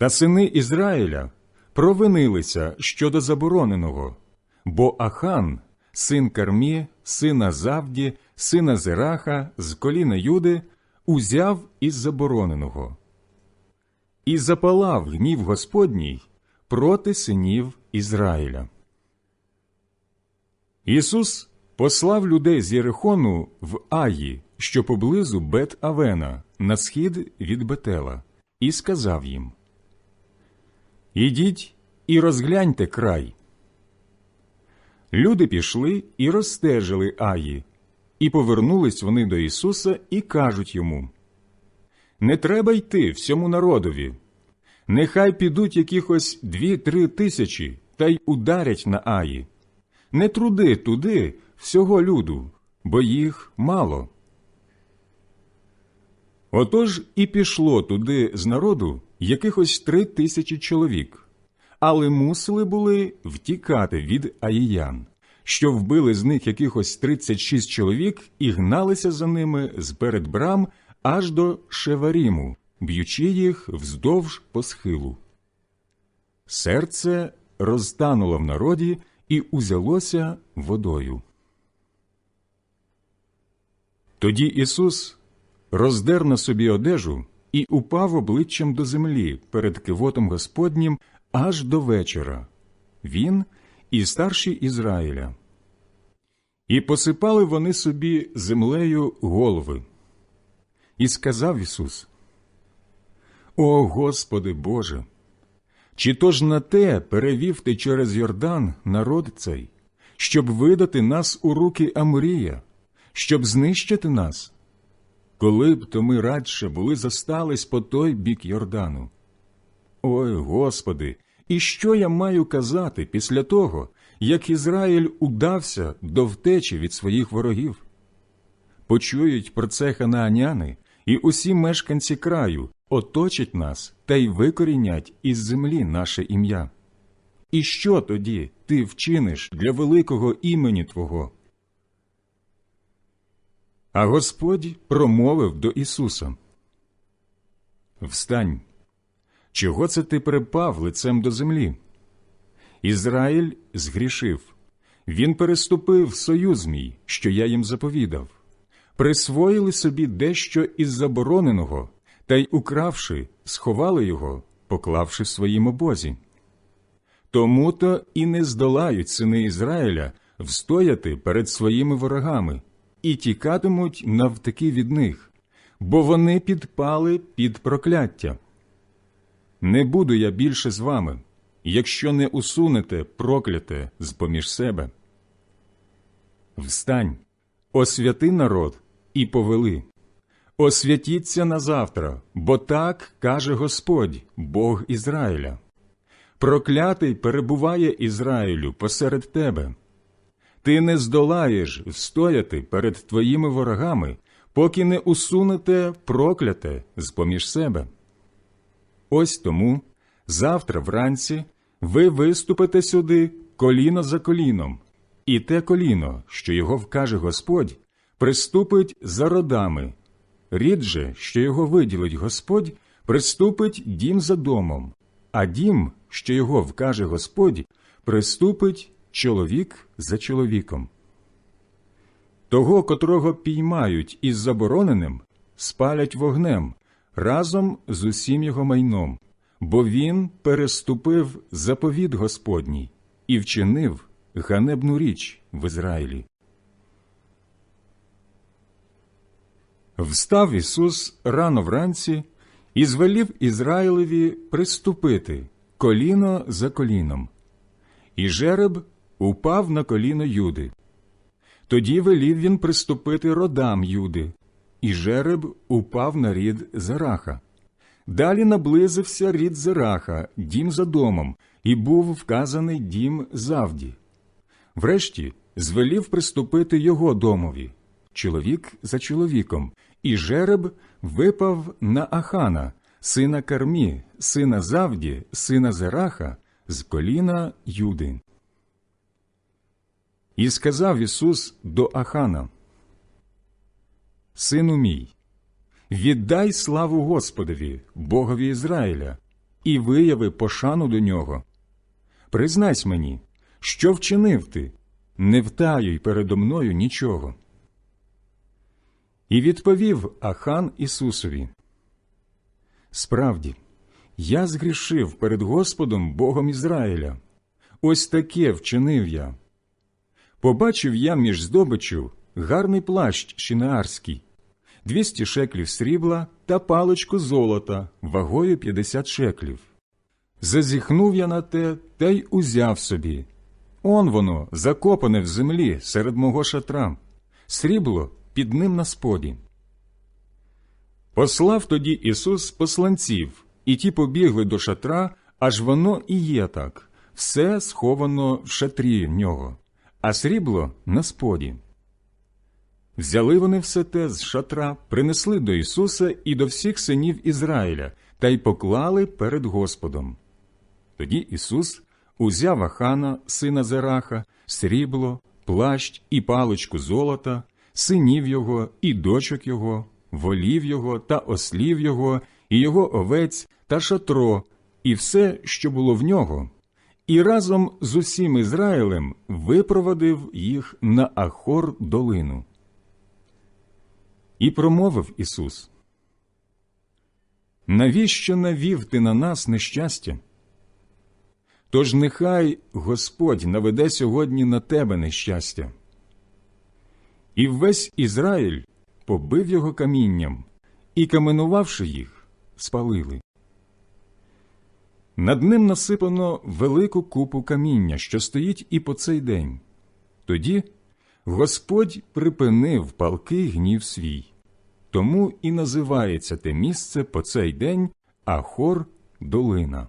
Та сини Ізраїля провинилися щодо забороненого, бо Ахан, син Кармі, сина Завді, сина Зераха з коліна Юди, узяв із забороненого. І запалав гнів Господній проти синів Ізраїля. Ісус послав людей з Єрихону в Аї, що поблизу Бет Авена, на схід від Бетела, і сказав їм Ідіть і розгляньте край. Люди пішли і розстежили Аї, і повернулись вони до Ісуса і кажуть йому Не треба йти всьому народові. Нехай підуть якихось дві-три тисячі та й ударять на Аї. Не труди туди всього люду, бо їх мало. Отож і пішло туди з народу якихось три тисячі чоловік, але мусили були втікати від аїян, що вбили з них якихось тридцять шість чоловік і гналися за ними з перед брам аж до Шеваріму, б'ючи їх вздовж по схилу. Серце розтануло в народі і узялося водою. Тоді Ісус роздер на собі одежу і упав обличчям до землі перед кивотом Господнім аж до вечора, він і старші Ізраїля. І посипали вони собі землею голови. І сказав Ісус: О Господи Боже! Чи то ж на те перевів ти через Йордан народ цей, щоб видати нас у руки Амурія, щоб знищити нас? Коли б то ми радше були зостались по той бік Йордану. Ой Господи, і що я маю казати після того, як Ізраїль удався до втечі від своїх ворогів? Почують про це ханааняни і усі мешканці краю оточать нас та й викорінять із землі наше ім'я. І що тоді ти вчиниш для великого імені Твого? А Господь промовив до Ісуса Встань, чого це ти припав лицем до землі? Ізраїль згрішив, він переступив союз мій, що я їм заповідав, присвоїли собі дещо із забороненого, та й, укравши, сховали його, поклавши в своїм обозі. Тому то і не здолають сини Ізраїля встояти перед своїми ворогами і тікатимуть навтаки від них, бо вони підпали під прокляття. Не буду я більше з вами, якщо не усунете прокляте з поміж себе. Встань, освяти народ і повели. Освятіться на завтра, бо так каже Господь, Бог Ізраїля. Проклятий перебуває Ізраїлю посеред тебе. Ти не здолаєш встояти перед твоїми ворогами, поки не усунете прокляте з поміж себе. Ось тому завтра вранці ви виступите сюди коліно за коліном, і те коліно, що його вкаже Господь, приступить за родами. Рідже, що його виділить Господь, приступить дім за домом, а дім, що його вкаже Господь, приступить чоловік за чоловіком. Того, котрого піймають із забороненим, спалять вогнем разом з усім його майном, бо він переступив заповіт Господній і вчинив ганебну річ в Ізраїлі. Встав Ісус рано вранці і звелів Ізраїлеві приступити коліно за коліном, і жереб упав на коліно Юди. Тоді велів він приступити родам Юди, і жереб упав на рід Зераха. Далі наблизився рід Зераха, дім за домом, і був вказаний дім завді. Врешті звелів приступити його домові, чоловік за чоловіком, і жереб випав на Ахана, сина Кармі, сина Завді, сина Зераха, з коліна Юди. І сказав Ісус до Ахана, Сину мій, віддай славу Господові, Богові Ізраїля, і вияви пошану до нього. Признайсь мені, що вчинив ти, не втаюй передо мною нічого. І відповів Ахан Ісусові. Справді, я згрішив перед Господом Богом Ізраїля. Ось таке вчинив я. Побачив я між здобичю гарний плащ шинеарський, двісті шеклів срібла та паличку золота вагою п'ятдесят шеклів. Зазіхнув я на те та й узяв собі. Он воно, закопане в землі серед мого шатра, срібло під ним на споді. Послав тоді Ісус посланців, і ті побігли до шатра, аж воно і є так, все сховано в шатрі в нього, а срібло на споді. Взяли вони все те з шатра, принесли до Ісуса і до всіх синів Ізраїля та й поклали перед Господом. Тоді Ісус узяв Ахана, сина Зераха, срібло, плащ і паличку золота, синів його і дочок його, волів його та ослів його, і його овець та шатро, і все, що було в нього, і разом з усім Ізраїлем випровадив їх на Ахор долину. І промовив Ісус. Навіщо навів ти на нас нещастя? Тож нехай Господь наведе сьогодні на тебе нещастя. І весь Ізраїль побив його камінням, і, каменувавши їх, спалили. Над ним насипано велику купу каміння, що стоїть і по цей день. Тоді Господь припинив палкий гнів свій. Тому і називається те місце по цей день Ахор долина.